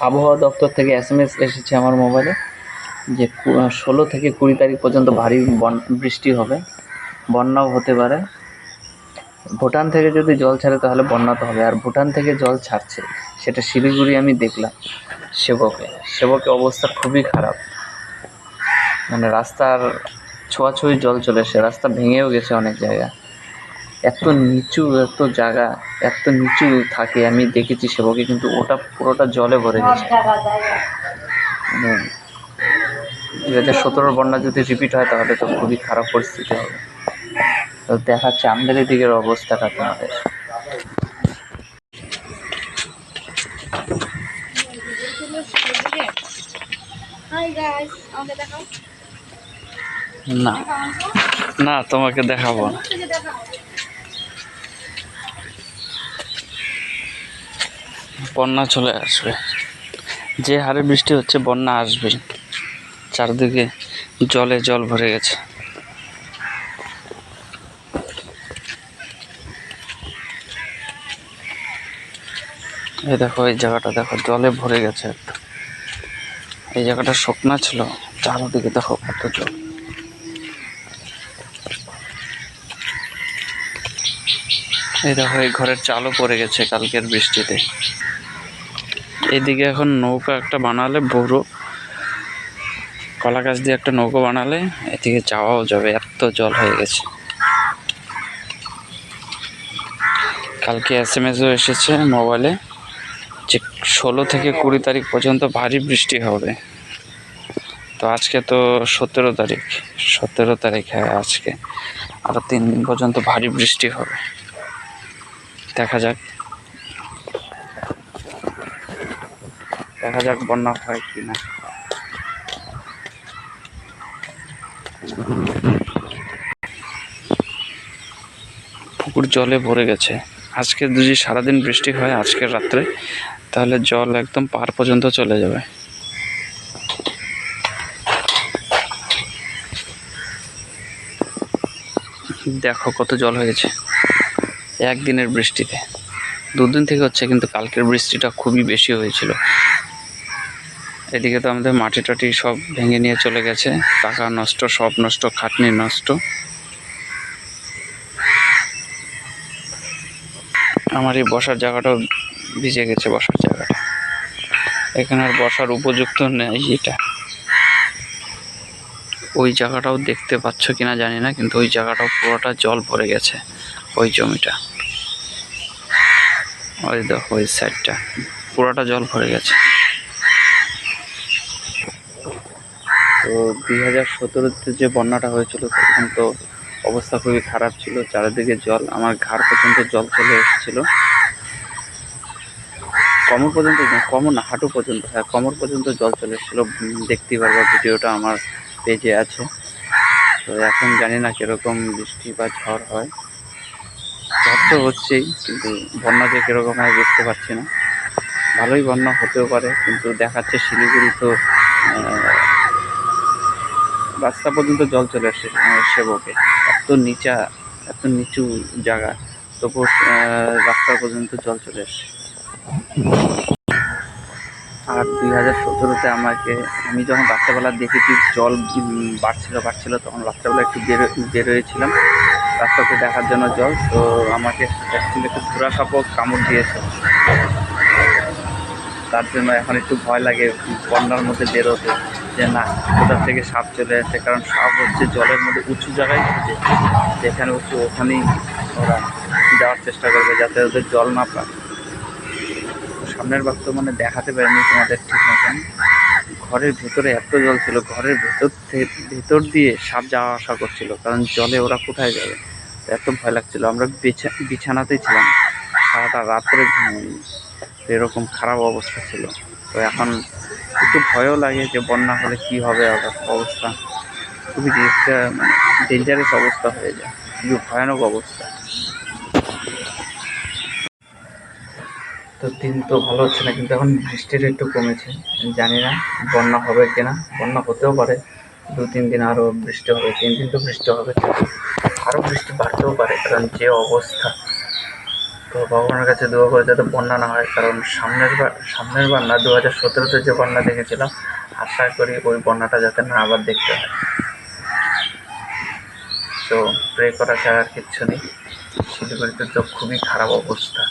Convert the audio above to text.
আবহাওয়া দপ্তর থেকে এস এম এস এসেছে আমার মোবাইলে যে ষোলো থেকে কুড়ি তারিখ পর্যন্ত ভারী বন- বৃষ্টি হবে। বন্যাও হতে পারে। ভুটান থেকে যদি জল ছাড়ে তাহলে বন্যা তো হবে। আর ভুটান থেকে জল ছাড়ছে, সেটা শিলিগুড়ি আমি দেখলাম সেবকে। সেবকে অবস্থা খুবই খারাপ। মানে রাস্তার ছোঁয়াছুঁই জল চলে এসে রাস্তা ভেঙেও গেছে অনেক জায়গা এত নিচু এত জায়গা এত নিচু থাকে আমি দেখেছি সেবকে কিন্তু ওটা পুরোটা জলে ভরে গেছে। মানে দু হাজার সতেরোর বন্যা যদি রিপিট হয় তাহলে তো খুবই খারাপ পরিস্থিতি হবে। তো দেখাচ্ছে আমাদের এদিকের অবস্থাটা তোমাদের? না। না তোমাকে দেখাবো না। বন্যা চলে আসবে। যে হারে বৃষ্টি হচ্ছে, বন্যা আসবে চারদিকে জলে জল ভরে গেছে। এই দেখো, এই জায়গাটা দেখো, জলে ভরে গেছে এই জায়গাটা শুকনা ছিল, চারদিকে দেখো কত জল। এই দেখো, এই ঘরের চালও পড়ে গেছে কালকের বৃষ্টিতে। এইদিকে এখন নৌকা একটা বানালে বড় কলা গাছ দিয়ে একটা নৌকা বানালে, এদিকে যাওয়াও যাবে, এত জল হয়ে গেছে। কালকে এস এম এসও এসেছে মোবাইলে যে ষোলো থেকে কুড়ি তারিখ পর্যন্ত ভারী বৃষ্টি হবে। তো আজকে তো সতেরো তারিখ সতেরো তারিখ হ্যাঁ আজকে। আরও তিন দিন পর্যন্ত ভারী বৃষ্টি হবে। দেখা যাক। দেখা যাক বন্যা হয় কি না পুকুর জলে ভরে গেছে। আজকে যদি সারাদিন বৃষ্টি হয় আজকের রাত্রে, তাহলে জল একদম পার পর্যন্ত চলে যাবে। দেখো কত জল হয়েছে একদিনের বৃষ্টিতে। দুদিন থেকে হচ্ছে কিন্তু কালকের বৃষ্টিটা খুবই বেশি হয়েছিল। এদিকে তো আমাদের মাটি টাটি সব ভেঙে নিয়ে চলে গেছে। টাকা নষ্ট, সব নষ্ট, খাটনি নষ্ট। আমার এই বসার জায়গাটাও ভিজে গেছে, বসার জায়গাটা। এখানে আর বসার উপযুক্ত নেই এটা। ওই জায়গাটাও দেখতে পাচ্ছ কিনা জানি না, কিন্তু ওই জায়গাটাও পুরোটা জল ভরে গেছে, ওই জমিটা। ওই দেখো, ওই সাইডটা পুরোটা জল ভরে গেছে। তো দুই হাজার সতেরোতে যে বন্যাটা হয়েছিল, তখন তো অবস্থা খুবই খারাপ ছিল। চারিদিকে জল, আমার ঘাড় পর্যন্ত জল চলে এসেছিল। কমর পর্যন্ত কমর না, হাঁটু পর্যন্ত হ্যাঁ কমর পর্যন্ত জল চলে এসেছিল। দেখতেই পারব ভিডিওটা আমার পেজে আছে। তো এখন জানি না কীরকম বৃষ্টি বা ঝড় হয়। ঝড় তো হচ্ছেই, কিন্তু বন্যা যে কীরকম হয় বুঝতে পারছি না। ভালোই বন্যা হতেও পারে, কিন্তু দেখাচ্ছে শিলিগুড়ি তো রাস্তা পর্যন্ত জল চলে আসে সেবকে। এত নিচা, এত নিচু জায়গা, তবু রাস্তা পর্যন্ত জল চলে আসে। আর দুই হাজার সতেরোতে আমাকে, আমি যখন রাত্রেবেলা দেখেছি জল বাড়ছিল বাড়ছিল, তখন রাত্রেবেলা একটু বেরো বেরোয়েছিলাম রাস্তাতে দেখার জন্য জল, তো আমাকে অ্যাকচুয়ালি একটু ঘোরা সাপও কামড় দিয়েছে। তার জন্য এখন একটু ভয় লাগে, বন্যার মধ্যে বেরোতে। যে না, কোথা থেকে সাপ চলে আসে কারণ সাপ হচ্ছে জলের মধ্যে উঁচু জায়গায় থাকে। যেখানে উঁচু ওখানেই ওরা যাওয়ার চেষ্টা করবে যাতে ওদের জল না পায়। সামনের তো মানে দেখাতে পারিনি তোমাদের ঠিক মতন। ঘরের ভেতরে এত জল ছিল, ঘরের ভেতর থেকে ভেতর দিয়ে সাপ যাওয়া আসা করছিল, কারণ জলে ওরা কোথায় যাবে? এত ভয় লাগছিল। আমরা বিছা, বিছানাতেই ছিলাম। সারাটা রাত্রে ঘুমিয়ে এরকম খারাপ অবস্থা ছিল। তো এখন একটু ভয়ও লাগে যে বন্যা হলে কি হবে অবস্থা খুবই একটা মানে ডেঞ্জারাস অবস্থা হয়ে যায়, খুবই ভয়ানক অবস্থা। তো দিন তো ভালো হচ্ছে না, কিন্তু এখন বৃষ্টির একটু কমেছে, জানি না বন্যা হবে কিনা, বন্যা হতেও পারে দু তিন দিন আরও বৃষ্টি হবে, তিন দিন তো বৃষ্টি হবে আরও বৃষ্টি বাড়তেও পারে, কারণ যে অবস্থা তো ভগবানের কাছে দোয়া করে যাতে বন্যা না হয়, কারণ সামনের বার, সামনের বন্যা দু হাজার সতেরোতে যে বন্যা দেখেছিলাম, আশা করি ওই বন্যাটা যাতে না আবার দেখতে হয়। তো প্রে করা ছাড়া আর কিচ্ছু নেই। শিলিগুড়িতে তো খুবই খারাপ অবস্থা।